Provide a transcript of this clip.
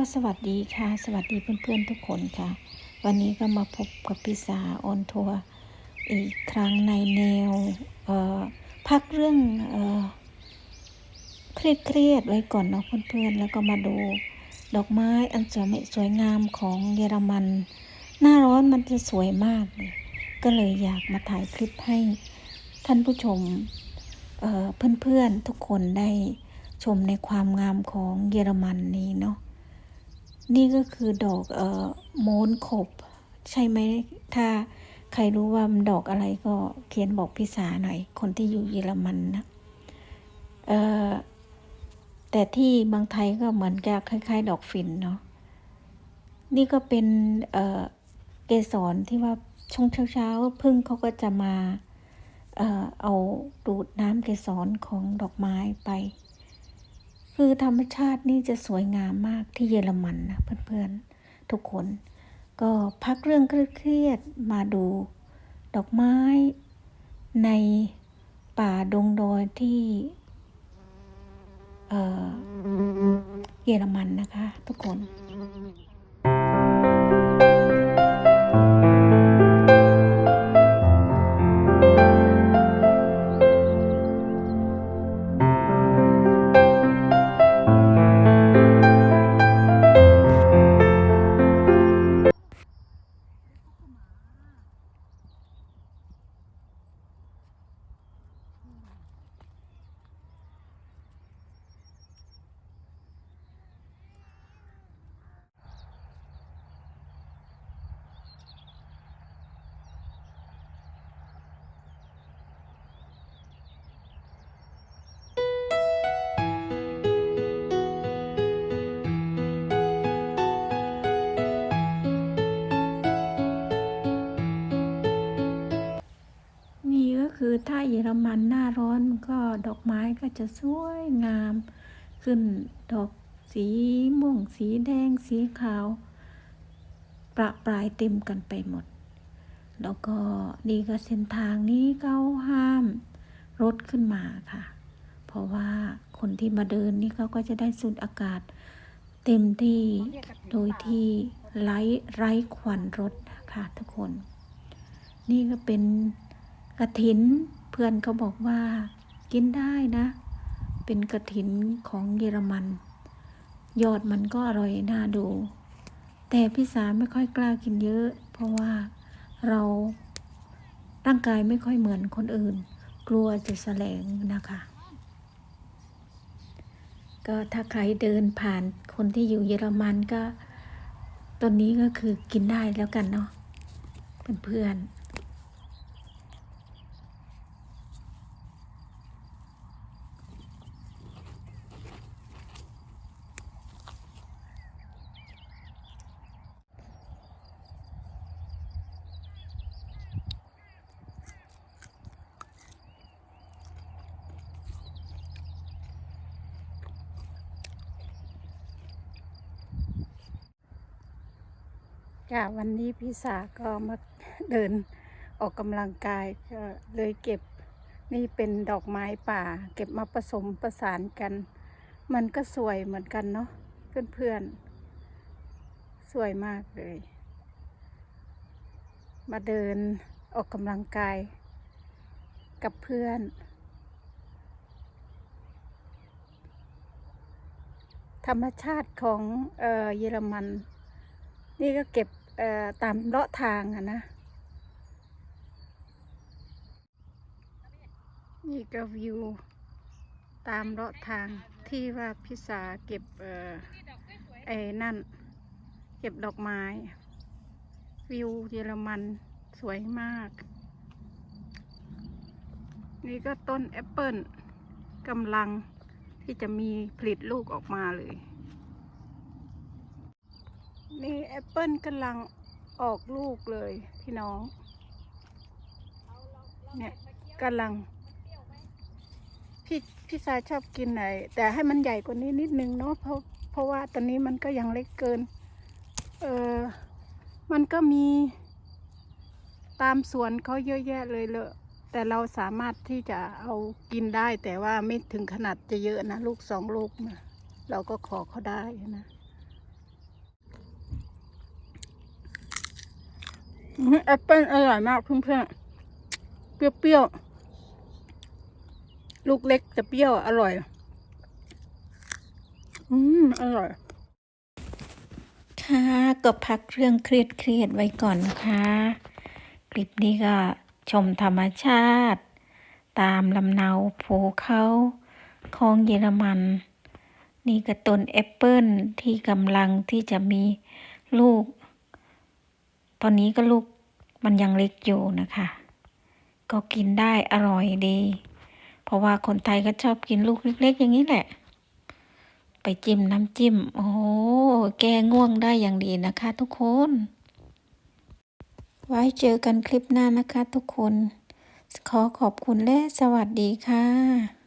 ก็สวัสดีค่ะ สวัสดีเพื่อนๆทุกคนค่ะ วันนี้ก็มาพบกับพิสาออนทัวร์อีกครั้งในแนวพักเรื่องเอเครียดเครียดๆไว้ก่อนเนาะเพื่อนๆ แล้วก็มาดูดอกไม้อันสวยสวยงามของเยอรมัน หน้าร้อนมันจะสวยมากเลยก็เลยอยากมาถ่ายคลิปให้ท่านผู้ชมเเพื่อนๆทุกคนได้ชมในความงามของเยอรมันนี้เนาะ นี่ก็คือดอกเอ่อโมนขบ ใช่ไหมถ้าใครรู้ว่ามันดอกอะไรก็เขียนบอกพี่สาหน่อย คนที่อยู่เยอรมันนะเอ่อแต่ที่บางไทยก็เหมือนกับคล้าย ๆ ดอกฝิ่นเนาะนี่ก็เป็นเอ่อเกสรที่ว่าช่วงเช้าๆพึ่งเขาก็จะมาเอ่อเอาดูดน้ำเกสรของดอกไม้ไป คือธรรมชาตินี่จะสวยงามมากที่เยอรมันนะเพื่อนๆ ทุกคน ก็พักเรื่องเครียดมาดูดอกไม้ ในป่าดงดอยที่เออเยอรมันนะคะ ทุกคน ถ้าเยอรมันหน้าร้อนมันก็ดอกไม้ก็จะสวยงาม ขึ้นดอกสีม่วงสีแดงสีขาว ประปรายเต็มกันไปหมด แล้วก็นี่ก็เส้นทางนี้เขาห้ามรถขึ้นมาค่ะ เพราะว่าคนที่มาเดินนี่เขาก็จะได้สูดอากาศ เต็มที่โดยที่ไร้ไร้ควันรถค่ะทุกคน นี่ก็เป็น กระถิน เพื่อนเขาบอกว่า กินได้นะ เป็นกระถินของเยอรมัน ยอดมันก็อร่อยน่าดู แต่พี่สาไม่ค่อยกล้ากินเยอะ เพราะว่าเราร่างกายไม่ค่อยเหมือนคนอื่น กลัวจะแสลงนะคะ ก็ถ้าใครเดินผ่านคนที่อยู่เยอรมันก็ต้นนี้ก็คือกินได้แล้วกันเนาะเพื่อนๆ ค่ะวันนี้พี่สาก็มาเดินออกกำลังกายก็เลยเก็บนี่เป็นดอกไม้ป่า เก็บมาผสมประสานกัน มันก็สวยเหมือนกันเนาะเพื่อนๆ สวยมากเลย มาเดินออกกำลังกาย กับเพื่อน ธรรมชาติของเออเยอรมัน นี่ก็เก็บ ตามเลาะทางอะนะ นี่ก็วิว ตามเลาะทางที่ว่าพิสาเก็บเอ่อไอ้นั่น เก็บดอกไม้ วิวเยอรมันสวยมาก นี่ก็ต้นแอปเปิลกำลังที่จะมีผลิตลูกออกมาเลย นี่แอปเปิลกำลังออกลูกเลยพี่น้อง เนี่ยกำลัง พี่พี่สายชอบกินไหน แต่ให้มันใหญ่กว่านี้นิดนึงเนาะเพราะเพราะว่าตอนนี้มันก็ยังเล็กเกิน เออมันก็มี ตามสวนเขาเยอะแยะเลยเลอะแต่เราสามารถที่จะเอากินได้แต่ว่าไม่ถึงขนาดจะเยอะนะ ลูกสองลูกนะเราก็ขอเขาได้นะ อื้อหือ แอปเปิ้ลอร่อยมากเพื่อนๆ เปรี้ยวๆ ลูกเล็กแต่เปรี้ยวอร่อย อืม อร่อย ค่ะ ก็พักเรื่องเครียดเครียดๆไว้ก่อนนะคะ คลิปนี้ก็ชมธรรมชาติ ตามลำเนาภูเขาของเยอรมัน นี่ก็ต้นแอปเปิ้ลที่กำลังที่จะมีลูก ตอนนี้ก็ลูกมันยังเล็กอยู่นะคะ ก็กินได้อร่อยดี เพราะว่าคนไทยก็ชอบกินลูกเล็ก ๆ อย่างนี้แหละ ไปจิ้มน้ำจิ้ม โอ้โห แก้ง่วงได้อย่างดีนะคะ ทุกคน ไว้เจอกันคลิปหน้านะคะ ทุกคน ขอขอบคุณและสวัสดีค่ะ